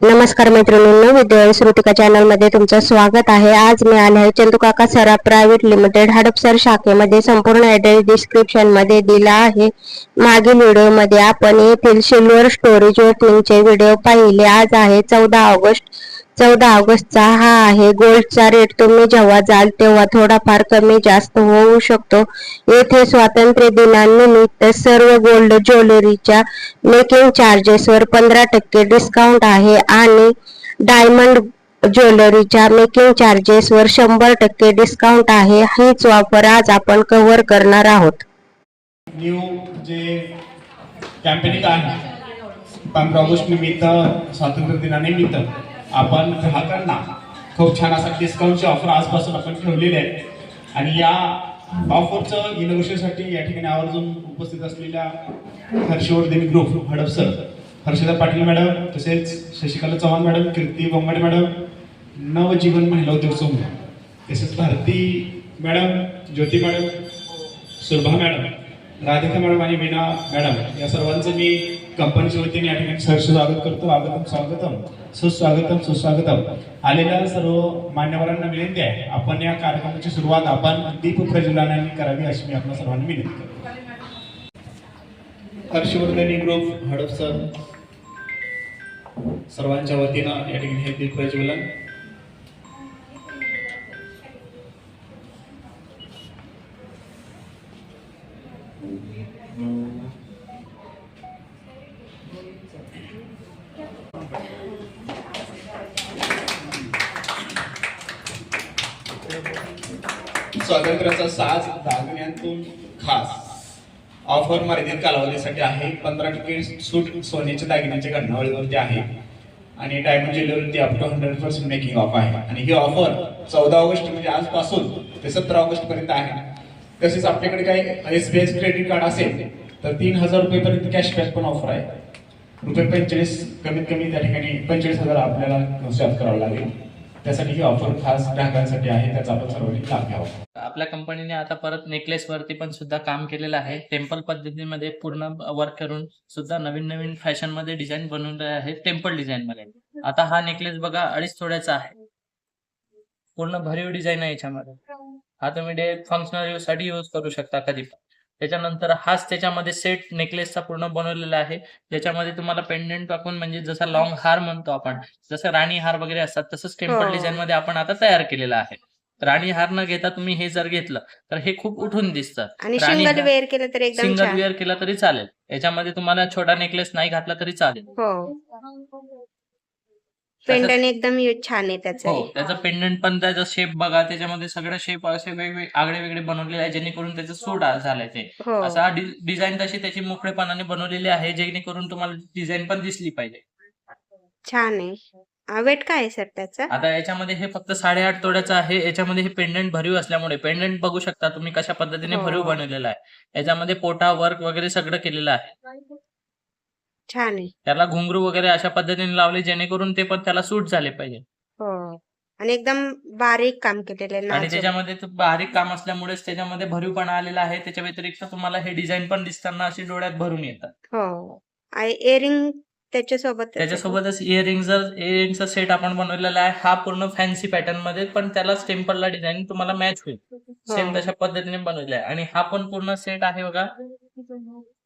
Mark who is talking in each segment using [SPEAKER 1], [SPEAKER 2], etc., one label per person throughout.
[SPEAKER 1] नमस्कार मैत्रिणींनो विद्या श्रुतिका चॅनलमध्ये तुमचं स्वागत आहे. आज मी आले आहे चंदुकाका सरा प्रायव्हेट लिमिटेड हडपसर शाखेमध्ये संपूर्ण ऍड्रेस डिस्क्रिप्शनमध्ये दिला आहे. मागील व्हिडिओमध्ये आपण येथील सिल्वर स्टोरेज ओपनिंगचे व्हिडिओ पाहिले. आज आहे चौदा ऑगस्ट चौदा ऑगस्टचा हा आहे. गोल्डचा रेट तुम्ही जेव्हा जाल तेव्हा थोडाफार कमी जास्त होऊ शकतो. येथे स्वातंत्र्य दिनानिमित्त सर्व गोल्ड ज्वेलरीच्या मेकिंग चार्जेसवर पंधरा टक्के डिस्काउंट आहे आणि डायमंड ज्वेलरीच्या मेकिंग चार्जेसवर शंभर टक्के डिस्काउंट आहे. हीच ऑफर आज आपण कव्हर करणार आहोत.
[SPEAKER 2] न्यू जे कॅम्पेनिंग आहे पंधरा ऑगस्ट निमित्त स्वातंत्र्य दिनानिमित्त आपण ग्राहकांना खूप छान असा डिस्काउंटची ऑफर आजपासून आपण ठेवलेली आहे. आणि या ऑफरचं इनोव्हेशनसाठी या ठिकाणी आवर्जून उपस्थित असलेल्या हर्षवर्धन ग्रुप हडपसर हर्षदा पाटील मॅडम तसेच शशिकला चव्हाण मॅडम कीर्ती बोंबाडे मॅडम नवजीवन महिला उद्योग समूह तसेच Bharati madam Jyoti madam Surabha madam Radhika madam आणि मीना मॅडम या सर्वांचं मी कंपनीच्या वतीने या ठिकाणी सहर्ष स्वागत करतो. आगतम स्वागतम. सुस्वागतम सुस्वागतम. आलेल्या सर्व मान्यवरांना विनंती आहे. आपण या कार्यक्रमाची सुरुवात आपण दीप प्रज्वलनाने करावी अशी मी आपल्या सर्वांना विनंती करतो. हर्षवर्धनी ग्रुप हडपसर. सर्वांच्या वतीनं या ठिकाणी हे दीप प्रज्वलन. ऑफर मर्यादित कालावधीसाठी आहे. पंधरा टक्के सूट सोन्याच्या दागिन्यांच्या घटनावळीवरती आहे आणि diamond ज्वेलरीवरती up to hundred percent making off आहे. आणि ही ऑफर चौदा ऑगस्ट म्हणजे आजपासून ते सतरा ऑगस्ट पर्यंत आहे. तसेच आपल्याकडे काही एस बी क्रेडिट कार्ड असेल तर तीन हजार रुपयेपर्यंत कॅशबॅक पण ऑफर आहे. रुपये पंचेचाळीस कमीत कमी त्या ठिकाणी पंचेचाळीस हजार आपल्याला स्वॅप करावं लागेल. त्यासाठी ही ऑफर खास ग्राहकांसाठी आहे त्याचा आपण सर्वांनी लाभ घ्यावा.
[SPEAKER 3] आपल्या कंपनीने आता परत नेकलेस वरती पण सुद्धा काम केलेलं आहे. टेम्पल पद्धतीमध्ये पूर्ण वर्क करून सुद्धा नवीन नवीन फॅशनमध्ये डिझाईन बनवले आहे टेम्पल डिझाईन मध्ये. आता हा नेकलेस बघा अडीच थोड्याचा आहे. पूर्ण भरीव डिझाईन आहे याच्यामध्ये. हा तुम्ही डे फंक्शनल यूजसाठी यूज करू शकता कधी पण. त्याच्यानंतर हाच त्याच्यामध्ये सेट नेकलेसचा पूर्ण बनवलेला आहे. ज्याच्यामध्ये तुम्हाला पेंडेंट टाकून म्हणजे जसा लॉंग हार म्हणतो आपण जसं राणी हार वगैरे असतात तसंच टेम्पल
[SPEAKER 1] हो.
[SPEAKER 3] डिझाईन मध्ये आपण आता तयार केलेला आहे. राणी हार न घेता तुम्ही हे जर घेतलं तर हे खूप उठून दिसतं.
[SPEAKER 1] सिंगल
[SPEAKER 3] हा-
[SPEAKER 1] वेअर केलं तर
[SPEAKER 3] सिंगल वेअर केला तरी चालेल. याच्यामध्ये तुम्हाला छोटा नेकलेस नाही घातला तरी चालेल.
[SPEAKER 1] पेंडन एकदम छान आहे त्याचं.
[SPEAKER 3] हो त्याचा पेंडंट पण त्याचा शेप बघा त्याच्यामध्ये सगळे शेप असे वेगवेगळे आगळे वेगळे बनवलेले आहे जेणेकरून त्याचं सूट झालंय ते.
[SPEAKER 1] हो.
[SPEAKER 3] असा डिझाईन तशी त्याची मोकळेपणाने बनवलेली आहे जेणेकरून तुम्हाला डिझाईन पण दिसली पाहिजे.
[SPEAKER 1] छान आहे. वेट काय आहे सर त्याचा?
[SPEAKER 3] आता याच्यामध्ये हे फक्त साडेआठ तोड्याचं आहे याच्यामध्ये हे पेंडंट भरीव असल्यामुळे पेंडंट बघू शकता तुम्ही कशा पद्धतीने
[SPEAKER 1] हो.
[SPEAKER 3] भरीव बनवलेलं आहे. याच्यामध्ये पोटा वर्क वगैरे सगळं केलेलं आहे.
[SPEAKER 1] छान आहे.
[SPEAKER 3] त्याला घुंगरू वगैरे अशा पद्धतीने लावले जेणेकरून ते पण त्याला सूट झाले पाहिजे.
[SPEAKER 1] हो. आणि एकदम बारीक काम केलेलं आहे
[SPEAKER 3] आणि. त्याच्यामध्ये तो बारीक काम असल्यामुळेच त्याच्यामध्ये भरीवपणा आलेला आहे. त्याच्या व्यतिरिक्त तुम्हाला हे डिझाईन पण दिसताना अशी डोळ्यात भरून येतात.
[SPEAKER 1] हो. आणि इयरिंग त्याच्यासोबत
[SPEAKER 3] त्याच्यासोबतच इयरिंग जर इयरिंगचा सेट आपण बनवलेला आहे हा पूर्ण फॅन्सी पॅटर्नमध्ये पण त्याला टेम्पलला डिझाईन तुम्हाला मॅच होईल. सेम तशा पद्धतीने बनवलेला आहे. आणि हा पण पूर्ण सेट आहे बघा.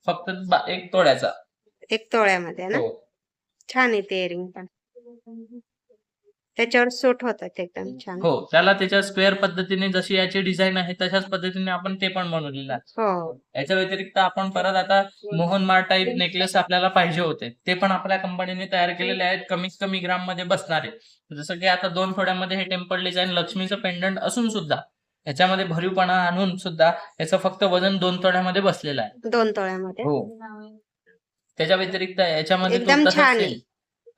[SPEAKER 3] फक्त बा- एक तोड्याचा.
[SPEAKER 1] एक तोळ्यामध्ये ना?
[SPEAKER 3] हो.
[SPEAKER 1] छान आहे ते इयरिंग पण. त्याच्यावर सूट होतात एकदम छान.
[SPEAKER 3] हो त्याला त्याच्या स्क्वेअर पद्धतीने जशी याची डिझाईन आहे तशाच पद्धतीने आपण ते पण बनवलेलं
[SPEAKER 1] हो.
[SPEAKER 3] याच्या व्यतिरिक्त आपण परत आता मोहन मार टाईप नेकलेस आपल्याला पाहिजे होते. ते पण आपल्या कंपनीने तयार केलेले आहेत. कमीत कमी ग्राममध्ये बसणारे. जसं की आता दोन थोड्यामध्ये हे टेम्पल डिझाईन लक्ष्मीचं पेंडंट असून सुद्धा याच्यामध्ये भरीवपणा आणून सुद्धा याचं फक्त वजन दोन तोड्यामध्ये बसलेलं आहे.
[SPEAKER 1] दोन तोळ्यामध्ये.
[SPEAKER 3] हो. त्याच्या व्यतिरिक्त याच्यामध्ये
[SPEAKER 1] एकदम छान आहे.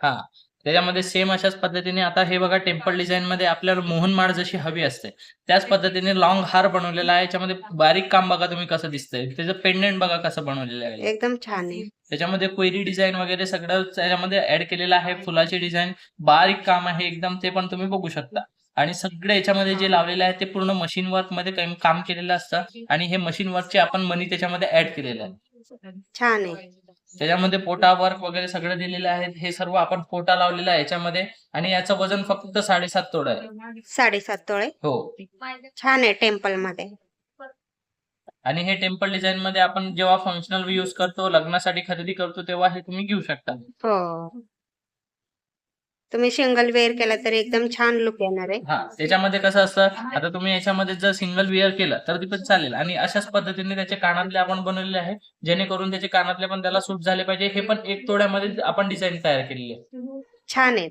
[SPEAKER 3] हा त्याच्यामध्ये सेम अशाच पद्धतीने आता हे बघा टेम्पल डिझाईन मध्ये आपल्याला मोहनमाळ जशी हवी असते त्याच पद्धतीने लॉंग हार बनवलेला आहे. याच्यामध्ये बारीक काम बघा तुम्ही कसं दिसतंय. त्याचं पेंडेंट बघा कसं बनवलेलं आहे.
[SPEAKER 1] एकदम छान आहे.
[SPEAKER 3] त्याच्यामध्ये क्वेरी डिझाईन वगैरे सगळं त्याच्यामध्ये ऍड केलेलं आहे. फुलाची डिझाईन बारीक काम आहे. एकदम ते पण तुम्ही बघू शकता. आणि सगळे याच्यामध्ये जे लावलेलं आहे ते पूर्ण मशीन वर्कमध्ये काम- काम केलेलं असतं. आणि हे मशीन वर्कचे आपण मनी त्याच्यामध्ये ऍड केलेलं आहे.
[SPEAKER 1] छान आहे.
[SPEAKER 3] त्याच्यामध्ये पोटा वर्क वगैरे सगळं दिलेलं आहे. हे सर्व आपण पोटा लावलेला आहे याच्यामध्ये. आणि याचं वजन फक्त साडेसात तोडा आहे.
[SPEAKER 1] साडेसात तोळे?
[SPEAKER 3] हो.
[SPEAKER 1] छान आहे टेम्पलमध्ये.
[SPEAKER 3] आणि हे टेम्पल डिझाईन मध्ये आपण जेव्हा फंक्शनल युज करतो लग्नासाठी खरेदी करतो तेव्हा हे तुम्ही घेऊ शकता.
[SPEAKER 1] हो. तुम्ही सिंगल वेअर केला तर एकदम छान लुक येणार आहे.
[SPEAKER 3] हा त्याच्यामध्ये कसं असतं आता तुम्ही याच्यामध्ये जर सिंगल विअर केलं तर ते पण चालेल. आणि अशाच पद्धतीने त्याचे कानातले आपण बनवलेले आहे जेणेकरून त्याचे कानातले पण त्याला सूट झाले पाहिजे. हे पण एक तोड्यामध्ये आपण डिझाईन तयार केलेली आहे.
[SPEAKER 1] छान आहे.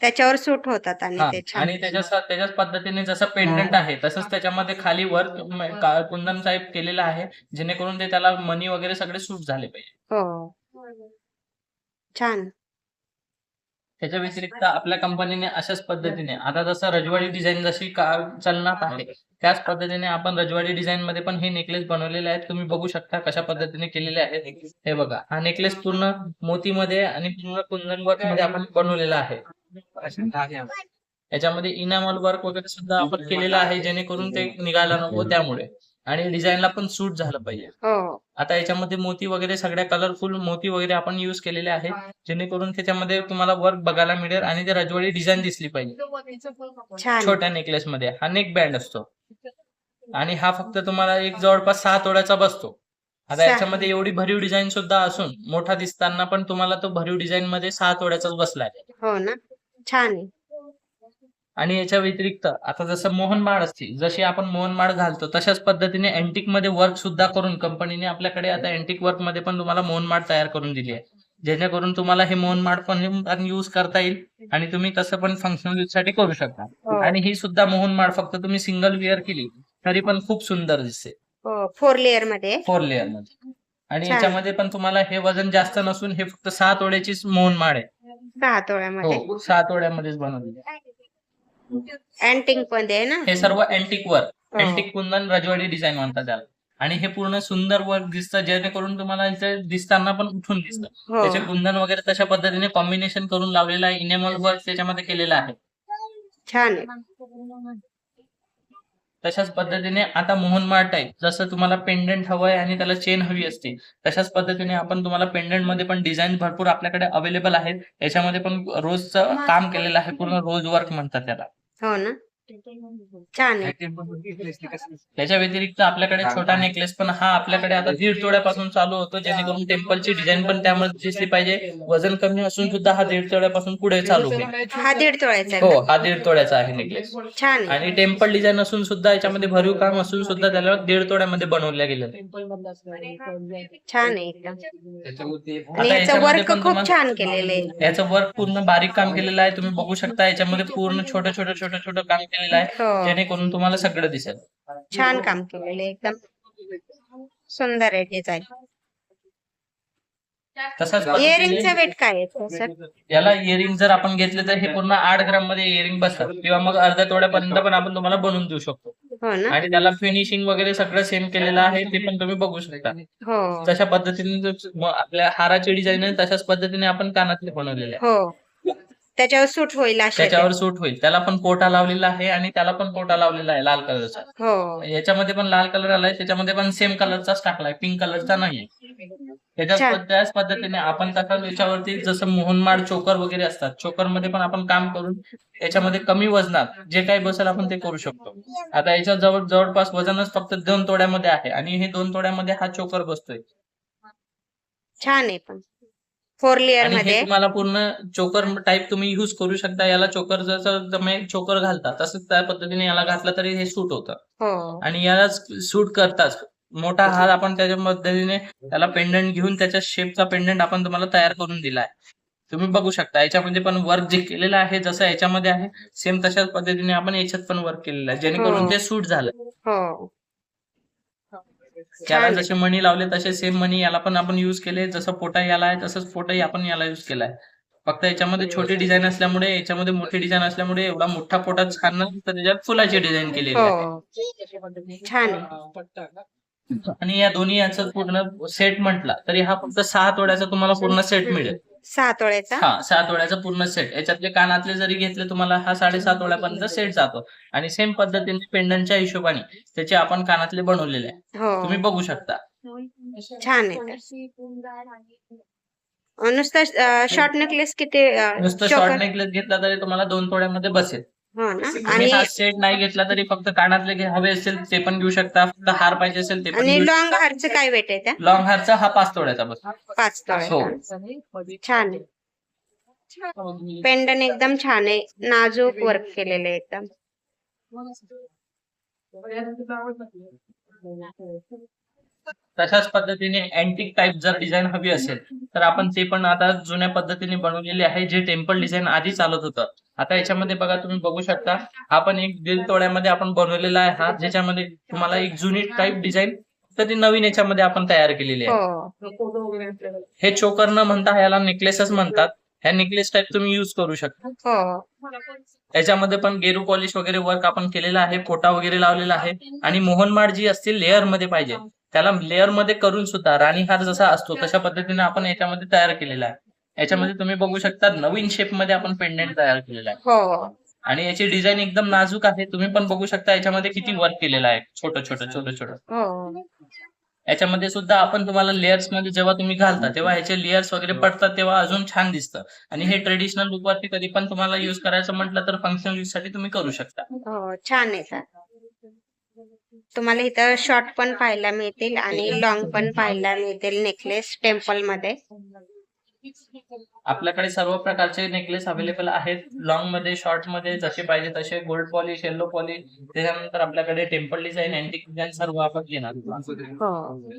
[SPEAKER 1] त्याच्यावर सूट होतात आणि
[SPEAKER 3] हा,
[SPEAKER 1] ते छान.
[SPEAKER 3] आणि त्याच्या त्याच्याच पद्धतीने जसं पेंडंट आहे तसंच त्याच्यामध्ये खाली वर्क कुंदन साहेब केलेलं आहे जेणेकरून ते त्याला मनी वगैरे सगळे सूट झाले पाहिजे.
[SPEAKER 1] हो. छान.
[SPEAKER 3] त्याच्या व्यतिरिक्त आपल्या कंपनीने अशाच पद्धतीने आता जसं रजवाडी डिझाईन जशी का चलनात आहे त्याच पद्धतीने आपण रजवाडी डिझाईन मध्ये पण हे नेकलेस बनवलेले आहेत. तुम्ही बघू शकता कशा पद्धतीने केलेले आहेत हे बघा हा नेकलेस पूर्ण मोतीमध्ये आणि पूर्ण कुंदन वर्कमध्ये आपण बनवलेला आहे. याच्यामध्ये इनामल वर्क वगैरे सुद्धा आपण केलेलं आहे जेणेकरून ते निघायला नको त्यामुळे. आणि डिझाईनला पण सूट झालं पाहिजे.
[SPEAKER 1] हो.
[SPEAKER 3] आता याच्यामध्ये मोती वगैरे सगळ्या कलरफुल मोती वगैरे आपण युज केलेले आहेत जेणेकरून त्याच्यामध्ये तुम्हाला वर्क बघायला मिळेल आणि ते रजवाडी डिझाईन दिसली पाहिजे.
[SPEAKER 1] छान.
[SPEAKER 3] छोट्या नेकलेस मध्ये. हा नेक बँड असतो. आणि हा फक्त तुम्हाला एक जवळपास सहा तोड्याचा बसतो. आता
[SPEAKER 1] सहा.
[SPEAKER 3] याच्यामध्ये एवढी भरीव डिझाईन सुद्धा असून मोठा दिसताना पण तुम्हाला तो भरीव डिझाईन मध्ये सहा तोड्याचाच बसलाय
[SPEAKER 1] हो ना. छान आहे.
[SPEAKER 3] आणि याच्या व्यतिरिक्त आता जसं मोहनमाळ असते जशी आपण मोहनमाळ घालतो तशाच पद्धतीने अँटिकमध्ये वर्क सुद्धा करून कंपनीने आपल्याकडे आता अँटिक वर्कमध्ये पण तुम्हाला मोहनमाळ तयार करून दिली आहे. जेणेकरून तुम्हाला हे मोहनमाळ पण युज करता येईल आणि तुम्ही तसं पण फंक्शनल यूजसाठी करू शकता.
[SPEAKER 1] हो.
[SPEAKER 3] आणि ही सुद्धा मोहनमाळ फक्त तुम्ही सिंगल वेअर केली तरी पण खूप सुंदर दिसते.
[SPEAKER 1] हो फोर लेअरमध्ये.
[SPEAKER 3] फोर लेअरमध्ये. आणि. याच्यामध्ये पण तुम्हाला हे वजन जास्त नसून हे फक्त सहा तोड्याचीच मोहनमाळ आहे.
[SPEAKER 1] सहा तोळ्यामध्ये
[SPEAKER 3] हो सहा तोड्यामध्येच आहे.
[SPEAKER 1] मध्ये आहे ना?
[SPEAKER 3] हे सर्व अँटिक वर्क. अँटिक कुंदन रजवाडी डिझाईन म्हणतात त्याला. आणि हे पूर्ण सुंदर वर्क दिसतं जेणेकरून तुम्हाला इथे दिसताना पण उठून दिसतं.
[SPEAKER 1] हो.
[SPEAKER 3] त्याचे कुंदन वगैरे तशा पद्धतीने कॉम्बिनेशन करून लावलेलं आहे इनेमल वर्क त्याच्यामध्ये केलेलं आहे.
[SPEAKER 1] छान आहे.
[SPEAKER 3] तशाच पद्धतीने आता मोहनमाळ टाईप जसं तुम्हाला पेंडंट हवंय आणि त्याला चेन हवी असते तशाच पद्धतीने आपण तुम्हाला पेंडंटमध्ये पण डिझाईन भरपूर आपल्याकडे अवेलेबल आहेत. याच्यामध्ये पण रोजचं काम केलेलं आहे पूर्ण रोज वर्क म्हणतात त्याला.
[SPEAKER 1] हो ना? छान आहे.
[SPEAKER 3] त्याच्या व्यतिरिक्त आपल्याकडे छोटा नेकलेस पण हा आपल्याकडे आता दीड तोड्यापासून चालू होतो जेणेकरून टेम्पलची डिझाईन पण त्यामध्ये दिसली पाहिजे. वजन कमी असून सुद्धा हा दीड तोड्यापासून पुढे चालू होईल.
[SPEAKER 1] हा दीड तोळ्याचा
[SPEAKER 3] हो
[SPEAKER 1] आहे
[SPEAKER 3] हा दीड तोड्याचा आहे नेकलेस?
[SPEAKER 1] छान आहे.
[SPEAKER 3] आणि टेम्पल डिझाईन असून सुद्धा याच्यामध्ये भरीव काम असून सुद्धा त्याला दीड तोड्यामध्ये बनवल्या गेलेलं आहे
[SPEAKER 1] छान आहे वर्क खूप छान केलेलं आहे.
[SPEAKER 3] याचं वर्क पूर्ण बारीक काम केलेलं आहे. तुम्ही बघू शकता याच्यामध्ये पूर्ण छोटं छोटं छोटं छोटं काम केलेलं आहे.
[SPEAKER 1] हो.
[SPEAKER 3] जेणेकरून तुम्हाला सगळं दिसेल.
[SPEAKER 1] छान काम केलेलं आहे. एकदम सुंदर आहे डिझाईन
[SPEAKER 3] तसाच
[SPEAKER 1] इयरिंगचा वेट काय आहे सर?
[SPEAKER 3] याला इयरिंग जर आपण घेतले तर हे पूर्ण आठ ग्राममध्ये इयरिंग बसतात. किंवा मग अर्ध्या तोड्यापर्यंत पण आपण तुम्हाला बनवून देऊ शकतो.
[SPEAKER 1] हो ना?
[SPEAKER 3] आणि त्याला फिनिशिंग वगैरे सगळं सेम केलेलं आहे ते पण तुम्ही बघू शकता.
[SPEAKER 1] हो.
[SPEAKER 3] तशा पद्धतीने जो- आपल्या हाराची डिझाईन आहे तशाच पद्धतीने आपण कानातले बनवलेले आहे.
[SPEAKER 1] हो. त्याच्यावर सूट होईल असे
[SPEAKER 3] त्याच्यावर सूट होईल. त्याला पण पोटा लावलेला आहे आणि त्याला पण पोटा लावलेला आहे लाल कलरचा.
[SPEAKER 1] हो.
[SPEAKER 3] याच्यामध्ये पण लाल कलर आलाय त्याच्यामध्ये पण सेम कलरचाच टाकलाय पिंक कलरचा
[SPEAKER 1] छान.
[SPEAKER 3] पद्ध- त्याच पद्धतीने आपण तसा याच्यावरती जसं मोहनमाळ चोकर वगैरे असतात चोकरमध्ये पण आपण काम करून याच्यामध्ये कमी वजनात जे काही बसेल आपण ते करू शकतो. आता याच्या जवळ जवळपास वजनच फक्त दोन तोड्यामध्ये आहे आणि हे दोन तोड्यामध्ये हा चोकर बसतोय.
[SPEAKER 1] छान आहे पण. फोर लेअर
[SPEAKER 3] आणि हे
[SPEAKER 1] मध्ये.
[SPEAKER 3] तुम्हाला पूर्ण चोकर टाईप तुम्ही युज करू शकता. याला चोकर जसं तुम्ही चोकर घालता तसंच त्या पद्धतीने याला घातलं तरी हे सूट होतं.
[SPEAKER 1] हो.
[SPEAKER 3] आणि याला सूट करताच मोठा हार आपण त्याच्या पद्धतीने त्याला पेंडंट घेऊन त्याच्या शेपचा पेंडंट आपण तुम्हाला तयार करून दिलाय. तुम्ही बघू शकता. याच्यामध्ये पण वर्क जे केलेलं आहे जसं याच्यामध्ये आहे सेम तशाच पद्धतीने आपण याच्यात पण वर्क केलेलं आहे. जेणेकरून
[SPEAKER 1] हो.
[SPEAKER 3] ते सूट झालं.
[SPEAKER 1] हो. आहे.
[SPEAKER 3] जसे मणी लावले तसे सेम मणी याला पण आपण युज केले. जसं पोटा याला आहे तसंच पोटाही आपण याला युज केलाय. फक्त याच्यामध्ये छोटी डिझाईन असल्यामुळे याच्यामध्ये मोठी डिझाईन असल्यामुळे एवढा मोठा पोटा छान नाही, तर त्याच्यात फुलाची डिझाईन केलेली आहे.
[SPEAKER 1] हो. छान आहे.
[SPEAKER 3] आणि या दोन्ही याचं पूर्ण सेट म्हटला तरी हा फक्त सहा तोड्याचा तुम्हाला पूर्ण सेट मिळेल.
[SPEAKER 1] सहा तोळ्याचा
[SPEAKER 3] हा तोड्याचा पूर्ण सेट याच्यातले कानातले जरी घेतले तुम्हाला हा साडेसात तोड्यापर्यंत सेट जातो. आणि सेम पद्धतीने पेंडंटच्या हिशोबाने त्याचे आपण कानातले बनवलेले आहे.
[SPEAKER 1] हो.
[SPEAKER 3] तुम्ही बघू शकता.
[SPEAKER 1] छान आहे नुसतं शॉर्ट नेकलेस किती
[SPEAKER 3] नुसतं? शॉर्ट नेकलेस घेतला तरी तुम्हाला दोन तोड्यामध्ये बसेल. तुम्ही
[SPEAKER 1] आणि
[SPEAKER 3] हा सेट नाही घेतला तरी फक्त कानातले हवे असेल ते पण घेऊ शकता. फक्त हार पाहिजे असेल ते पण
[SPEAKER 1] आणि
[SPEAKER 3] घेऊ
[SPEAKER 1] लॉंग हारचं काय वेट आहे त्या?
[SPEAKER 3] लॉंग हारचा हा पाच तोड्याचा बस.
[SPEAKER 1] पाच
[SPEAKER 3] हो.
[SPEAKER 1] छान आहे. पेंडन एकदम छान आहे. नाजूक वर्क केलेलं आहे एकदम.
[SPEAKER 3] तशाच पद्धतीने अँटिक टाईप जर डिझाईन हवी असेल तर आपण ते पण आता जुन्या पद्धतीने बनवलेले आहे जे टेम्पल डिझाईन आधी चालत होतं. आता याच्यामध्ये बघा तुम्ही बघू शकता आपण एक दीड तोड्यामध्ये आपण बनवलेला आहे हा ज्याच्यामध्ये तुम्हाला एक जुनी टाईप डिझाईन तर ती नवीन याच्यामध्ये आपण तयार केलेली आहे.
[SPEAKER 1] हो.
[SPEAKER 3] हे चोकर न म्हणता याला नेकलेसच म्हणतात. ह्या नेकलेस टाईप तुम्ही युज करू शकता.
[SPEAKER 1] हो.
[SPEAKER 3] याच्यामध्ये पण गेरू पॉलिश वगैरे वर्क आपण केलेला आहे फोटा वगैरे लावलेला आहे. आणि मोहनमाळ जी असते लेअरमध्ये पाहिजे. त्याला लेअरमध्ये करून सुद्धा राणीहार जसा असतो तशा पद्धतीने आपण याच्यामध्ये तयार केलेला आहे. याच्यामध्ये तुम्ही बघू शकता नवीन शेपमध्ये आपण पेंडेंट तयार केलेला आहे.
[SPEAKER 1] हो
[SPEAKER 3] आणि याची डिझाईन एकदम नाजूक आहे. तुम्ही पण बघू शकता याच्यामध्ये किती वर्क केलेलं आहे. छोटं छोटं छोटं छोटं.
[SPEAKER 1] हो.
[SPEAKER 3] याच्यामध्ये सुद्धा आपण तुम्हाला लेअर्समध्ये जेव्हा तुम्ही घालता तेव्हा ह्याचे लेअर्स वगैरे पडतात तेव्हा अजून छान दिसतं. आणि हे ट्रेडिशनल लुक वरती कधी पण तुम्हाला युज करायचं म्हटलं तर फंक्शन यूजसाठी तुम्ही करू शकता.
[SPEAKER 1] हो छान आहे. सर तुम्हाला इथं शॉर्ट पण पाहायला मिळतील आणि लॉंग पण पाहायला मिळतील नेकलेस टेम्पलमध्ये.
[SPEAKER 3] आपल्याकडे सर्व प्रकारचे नेकलेस अवेलेबल आहेत. लॉंगमध्ये शॉर्टमध्ये जसे पाहिजे तसे गोल्ड पॉलिश येल्लो पॉलिश त्याच्यानंतर आपल्याकडे टेम्पल डिझाईन अँटिक डिझाईन सर्व आपण घेणार
[SPEAKER 1] हो.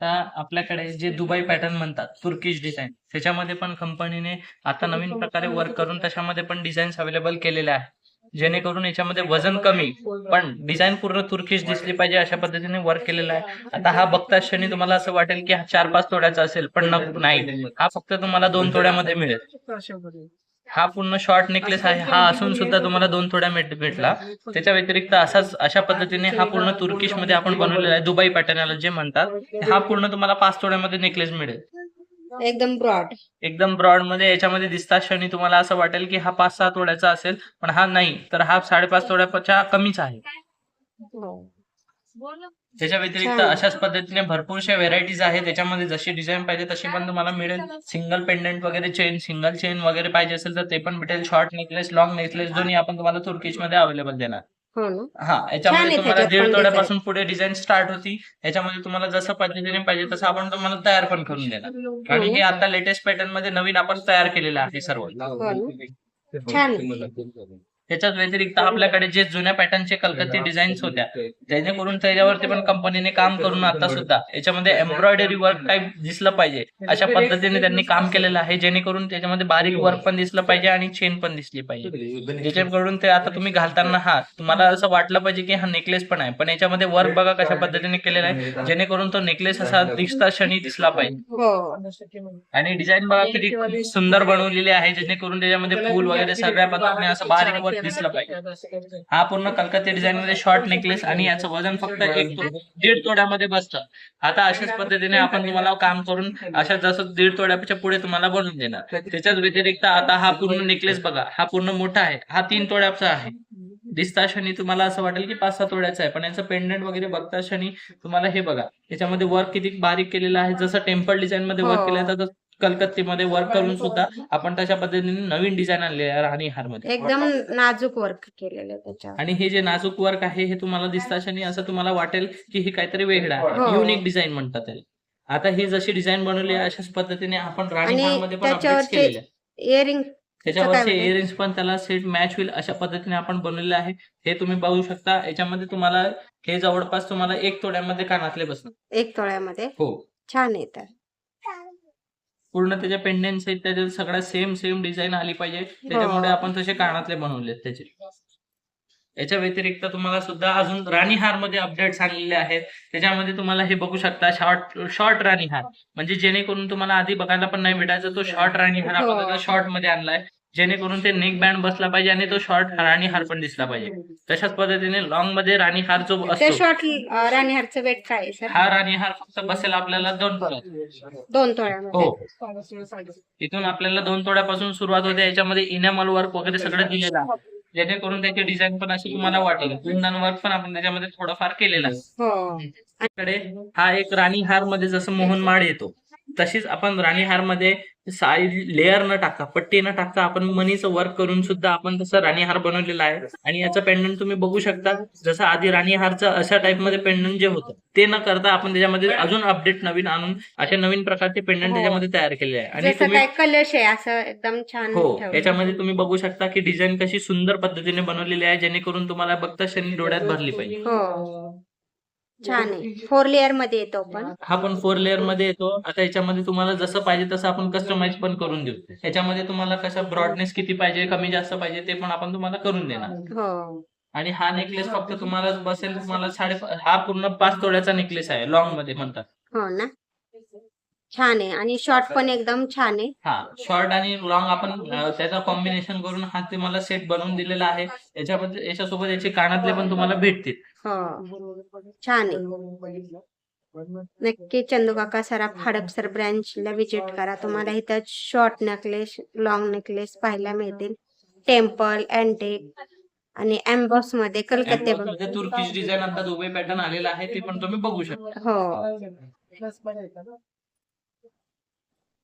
[SPEAKER 3] आपल्याकडे जे दुबई पॅटर्न म्हणतात तुर्किश डिझाईन त्याच्यामध्ये पण कंपनीने आता नवीन प्रकारे वर्क करून त्याच्यामध्ये पण डिझाईन्स अवेलेबल केलेले आहे जेणेकरून याच्यामध्ये वजन कमी पण डिझाईन पूर्ण तुर्किश दिसली पाहिजे अशा पद्धतीने वर्क केलेला आहे. आता हा बघता क्षणी तुम्हाला असं वाटेल की हा चार पाच तोड्याचा असेल पण नाही. हा फक्त तुम्हाला दोन तोड्यामध्ये मिळेल. हा पूर्ण शॉर्ट नेकलेस आहे. हा असून सुद्धा तुम्हाला दोन तोड्या भेटला. त्याच्या व्यतिरिक्त असाच अशा पद्धतीने हा पूर्ण तुर्किशमध्ये आपण बनवलेला आहे. दुबई पॅटर्नला जे म्हणतात हा पूर्ण तुम्हाला पाच तोड्यामध्ये नेकलेस मिळेल.
[SPEAKER 1] एकदम ब्रॉड
[SPEAKER 3] एकदम ब्रॉडमध्ये याच्यामध्ये दिसता क्षणी तुम्हाला असं वाटेल की हा पाच सहा तोड्याचा असेल पण हा नाही. तर हा साडेपाच तोड्याच्या कमीच आहे. त्याच्या व्यतिरिक्त. अशाच पद्धतीने भरपूरशा व्हेरायटीज आहेत. त्याच्यामध्ये जशी डिझाईन पाहिजे तशी पण तुम्हाला मिळेल. सिंगल पेंडंट वगैरे चेन सिंगल चेन वगैरे पाहिजे असेल तर ते पण भेटेल. शॉर्ट नेकलेस लॉंग नेकलेस दोन्ही आपण तुम्हाला तुर्किशमध्ये अवेलेबल देणार.
[SPEAKER 1] हो
[SPEAKER 3] हा याच्यामध्ये तुम्हाला दीड तोड्यापासून पुढे डिझाईन स्टार्ट होती. याच्यामध्ये तुम्हाला जसं पद्धतीने पाहिजे तसं आपण तुम्हाला तयार पण करून देणार. आणि हे आता लेटेस्ट पॅटर्नमध्ये नवीन आपण तयार केलेलं आहे सर्व.
[SPEAKER 1] हो छान.
[SPEAKER 3] त्याच्याच व्यतिरिक्त आपल्याकडे जे जुन्या पॅटर्नचे कलकत्ती डिझाईन्स होत्या जेणेकरून त्याच्यावरती पण कंपनीने काम करून आता सुद्धा याच्यामध्ये एम्ब्रॉयडरी वर्क टाईप दिसलं पाहिजे. अशा पद्धतीने त्यांनी काम केलेलं आहे जेणेकरून त्याच्यामध्ये बारीक वर्क पण दिसलं पाहिजे आणि चेन पण दिसली पाहिजे. ज्याच्याकडून ते आता तुम्ही घालताना हा तुम्हाला असं वाटलं पाहिजे की हा नेकलेस पण आहे पण याच्यामध्ये वर्क बघा कशा पद्धतीने केलेला आहे जेणेकरून तो नेकलेस असा दिसता क्षणी दिसला पाहिजे.
[SPEAKER 1] हो.
[SPEAKER 3] आणि डिझाईन बघा किती सुंदर बनवलेली आहे जेणेकरून त्याच्यामध्ये फूल वगैरे सगळ्या पद्धतीने असं बारीक वर्क दिसलं पाहिजे. हा पूर्ण कलकत्ती डिझाईन मध्ये शॉर्ट नेकलेस आणि याचं वजन फक्त एक दीड तोड्यामध्ये बसतं. आता अशाच पद्धतीने आपण तुम्हाला काम करून अशा जसं दीड तोड्याच्या पुढे तुम्हाला बनवून देणार. त्याच्याच व्यतिरिक्त आता हा पूर्ण नेकलेस बघा. हा पूर्ण मोठा आहे. हा तीन तोड्याचा आहे. दिसता क्षणी तुम्हाला असं वाटेल की पाच सहा तोड्याचा आहे. पण याचं पेंडंट वगैरे बघता क्षणी तुम्हाला हे बघा. याच्यामध्ये वर्क किती बारीक केलेलं आहे. जसं टेम्पल डिझाईन मध्ये वर्क
[SPEAKER 1] हो.
[SPEAKER 3] केलं तसं कलकत्तीमध्ये वर्क करून सुद्धा आपण तशा पद्धतीने नवीन डिझाईन आणले आहे राणी हारमध्ये
[SPEAKER 1] एकदम नाजूक वर्क केलेलं आहे त्याच्यावर.
[SPEAKER 3] आणि हे जे नाजूक वर्क आहे हे तुम्हाला दिसता क्षणी असं तुम्हाला वाटेल की हे काहीतरी वेगळं आहे.
[SPEAKER 1] हो.
[SPEAKER 3] युनिक डिझाईन म्हणतात त्याला आता ही जशी डिझाईन बनवली आहे अशाच पद्धतीने आपण राणी
[SPEAKER 1] आणि
[SPEAKER 3] हारमध्ये पण अपडेट
[SPEAKER 1] त्याच्यावरचे
[SPEAKER 3] केलेले आहे.
[SPEAKER 1] इयरिंग
[SPEAKER 3] त्याच्यावरचे इयरिंग्स पण त्याला सेट मॅच होईल अशा पद्धतीने आपण बनवलेले आहे. हे तुम्ही बघू शकता. याच्यामध्ये तुम्हाला हे जवळपास तुम्हाला एक तोड्यामध्ये कानातले बसणार
[SPEAKER 1] एक तोळ्यामध्ये
[SPEAKER 3] हो.
[SPEAKER 1] छान आहे तर.
[SPEAKER 3] पूर्ण त्याच्या पेंडेंट्स आहेत त्याच्यात सगळ्या सेम सेम डिझाईन आली पाहिजे. त्याच्यामुळे
[SPEAKER 1] हो.
[SPEAKER 3] आपण तसे कानातले बनवले त्याचे. याच्या व्यतिरिक्त तुम्हाला सुद्धा अजून राणी हारमध्ये अपडेट्स आणलेले आहेत. त्याच्यामध्ये तुम्हाला हे बघू शकता शॉर्ट शॉर्ट राणी हार. म्हणजे जेणेकरून तुम्हाला आधी बघायला पण नाही भेटायचा तो शॉर्ट राणी हार
[SPEAKER 1] हो.
[SPEAKER 3] आपण शॉर्टमध्ये आणलाय. जेणेकरून ते नेक बँड बसला पाहिजे आणि तो शॉर्ट राणी हार पण दिसला पाहिजे. तशाच पद्धतीने लॉंगमध्ये राणी हार जो
[SPEAKER 1] ते
[SPEAKER 3] असतो
[SPEAKER 1] शॉर्ट राणीहारचं वेट काय
[SPEAKER 3] हा राणी हार फक्त बसेल आपल्याला दोन तोळ्यात.
[SPEAKER 1] दोन तोळ्यामध्ये.
[SPEAKER 3] हो इथून आपल्याला दोन तोड्यापासून सुरुवात होते याच्यामध्ये इनॅमल वर्क वगैरे सगळं दिलेलं आहे. जेणेकरून त्याची डिझाईन पण अशी तुम्हाला वाटेल. कुंदन वर्क पण आपण त्याच्यामध्ये थोडंफार केलेलं आहे.
[SPEAKER 1] हो.
[SPEAKER 3] हा एक राणी हारमध्ये जसं मोहन माळ येतो तशीच आपण राणीहारमध्ये साईड लेअर न टाकता पट्टी न टाकता आपण मनीचं वर्क करून सुद्धा आपण तसं राणीहार बनवलेला आहे आणि याचं पेंडंट तुम्ही बघू शकता जसं आधी राणीहारचं अशा टाइपमध्ये पेंडंट जे होतं ते न करता आपण त्याच्यामध्ये अजून अपडेट नवीन आणून अशा नवीन प्रकारचे पेंडंट
[SPEAKER 1] हो.
[SPEAKER 3] त्याच्यामध्ये तयार केले आहे आणि तुम्ही
[SPEAKER 1] कलश आहे असं एकदम छान
[SPEAKER 3] हो. याच्यामध्ये तुम्ही बघू शकता की डिझाईन कशी सुंदर पद्धतीने बनवलेली आहे जेणेकरून तुम्हाला बघता शनी डोळ्यात भरली पाहिजे
[SPEAKER 1] हो छान आहे. फोर लेअरमध्ये येतो पण
[SPEAKER 3] हा पण फोर लेअरमध्ये येतो. आता याच्यामध्ये तुम्हाला जसं पाहिजे तसं आपण कस्टमाइज पण करून देऊ. याच्यामध्ये तुम्हाला कसं ब्रॉडनेस किती पाहिजे कमी जास्त पाहिजे ते पण आपण तुम्हाला करून देणार.
[SPEAKER 1] हो.
[SPEAKER 3] आणि हा नेकलेस फक्त तुम्हाला बसेल तुम्हाला साडे हा पूर्ण पाच तोड्याचा नेकलेस आहे. लॉंगमध्ये म्हणतात.
[SPEAKER 1] हो ना. छान आहे आणि शॉर्ट पण एकदम छान आहे.
[SPEAKER 3] हा शॉर्ट आणि लॉंग आपण त्याचं कॉम्बिनेशन करून हा तुम्हाला सेट बनवून दिलेला आहे. याच्यामध्ये याच्यासोबत याचे कानातले पण तुम्हाला भेटतील.
[SPEAKER 1] हो छान आहे. नक्की चंदूकाका सराफ हडपसर ब्रँचला विजिट करा. तुम्हाला इथं शॉर्ट नेकलेस लॉंग नेकलेस पाहायला मिळतील. टेम्पल अँटेक आणि एम्बॉसमध्ये कलकत्ते
[SPEAKER 3] मध्ये तुर्किश डिझाईन आता दुबई पॅटर्न आलेला आहे ते पण तुम्ही बघू शकता.
[SPEAKER 1] हो.